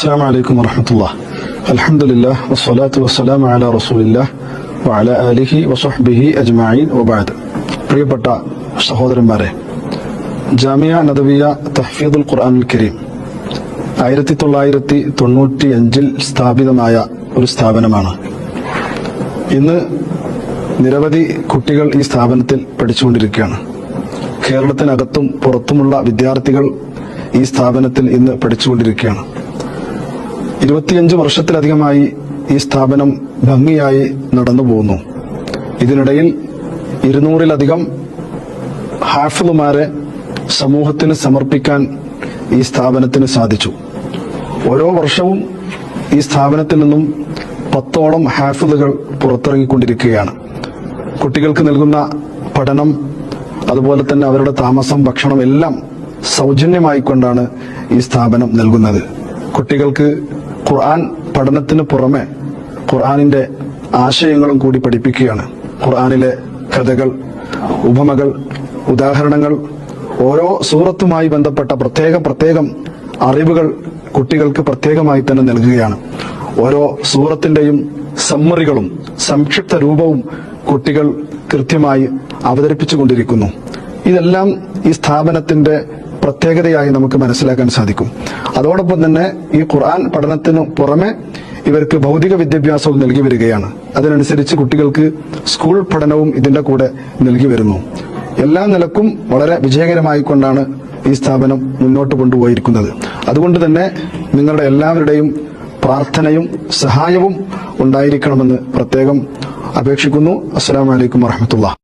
السلام عليكم ورحمة الله الحمد لله والصلاة والسلام على رسول الله وعلى آله وصحبه أجمعين وبعد പ്രിയപ്പെട്ട സഹോദരന്മാരെ ജാമിയ നദവിയ തഹ്ഫീദുൽ ഖുർആനുൽ കരീം ആയിരത്തി തൊള്ളായിരത്തി തൊണ്ണൂറ്റി അഞ്ചിൽ സ്ഥാപിതമായ ഒരു സ്ഥാപനമാണ് ഇന്ന് നിരവധി കുട്ടികൾ ഈ സ്ഥാപനത്തിൽ പഠിച്ചുകൊണ്ടിരിക്കുകയാണ് കേരളത്തിനകത്തും പുറത്തുമുള്ള വിദ്യാർത്ഥികൾ ഈ സ്ഥാപനത്തിൽ ഇന്ന് പഠിച്ചുകൊണ്ടിരിക്കുകയാണ് ഇരുപത്തിയഞ്ച് വർഷത്തിലധികമായി ഈ സ്ഥാപനം ഭംഗിയായി നടന്നു പോകുന്നു. ഇതിനിടയിൽ ഇരുന്നൂറിലധികം ഹാഫിളുമാരെ സമൂഹത്തിന് സമർപ്പിക്കാൻ ഈ സ്ഥാപനത്തിന് സാധിച്ചു. ഓരോ വർഷവും ഈ സ്ഥാപനത്തിൽ നിന്നും പത്തോളം ഹാഫിളുകൾ പുറത്തിറങ്ങിക്കൊണ്ടിരിക്കുകയാണ്. കുട്ടികൾക്ക് നൽകുന്ന പഠനം അതുപോലെ തന്നെ അവരുടെ താമസം ഭക്ഷണം എല്ലാം സൗജന്യമായിക്കൊണ്ടാണ് ഈ സ്ഥാപനം നൽകുന്നത്. കുട്ടികൾക്ക് ഖുർആൻ പഠനത്തിന് പുറമെ ഖുർആാനിന്റെ ആശയങ്ങളും കൂടി പഠിപ്പിക്കുകയാണ്. ഖുർആാനിലെ കഥകൾ ഉപമകൾ ഉദാഹരണങ്ങൾ ഓരോ സൂറത്തുമായി ബന്ധപ്പെട്ട പ്രത്യേക പ്രത്യേകം അറിവുകൾ കുട്ടികൾക്ക് പ്രത്യേകമായി തന്നെ നൽകുകയാണ്. ഓരോ സൂറത്തിന്റെയും സമ്മറികളും സംക്ഷിപ്ത രൂപവും കുട്ടികൾ കൃത്യമായി അവതരിപ്പിച്ചുകൊണ്ടിരിക്കുന്നു. ഇതെല്ലാം ഈ സ്ഥാപനത്തിന്റെ പ്രത്യേകതയായി നമുക്ക് മനസ്സിലാക്കാൻ സാധിക്കും. അതോടൊപ്പം തന്നെ ഈ ഖുർആൻ പഠനത്തിന് പുറമെ ഇവർക്ക് ഭൗതിക വിദ്യാഭ്യാസവും നൽകി വരികയാണ്. അതിനനുസരിച്ച് കുട്ടികൾക്ക് സ്കൂൾ പഠനവും ഇതിന്റെ കൂടെ നൽകി വരുന്നു. എല്ലാ നിലക്കും വളരെ വിജയകരമായി കൊണ്ടാണ് ഈ സ്ഥാപനം മുന്നോട്ട് കൊണ്ടുപോയിരിക്കുന്നത്. അതുകൊണ്ട് തന്നെ നിങ്ങളുടെ എല്ലാവരുടെയും പ്രാർത്ഥനയും സഹായവും ഉണ്ടായിരിക്കണമെന്ന് പ്രത്യേകം അപേക്ഷിക്കുന്നു. അസ്സാം വലൈക്കും വറഹമത്തുള്ള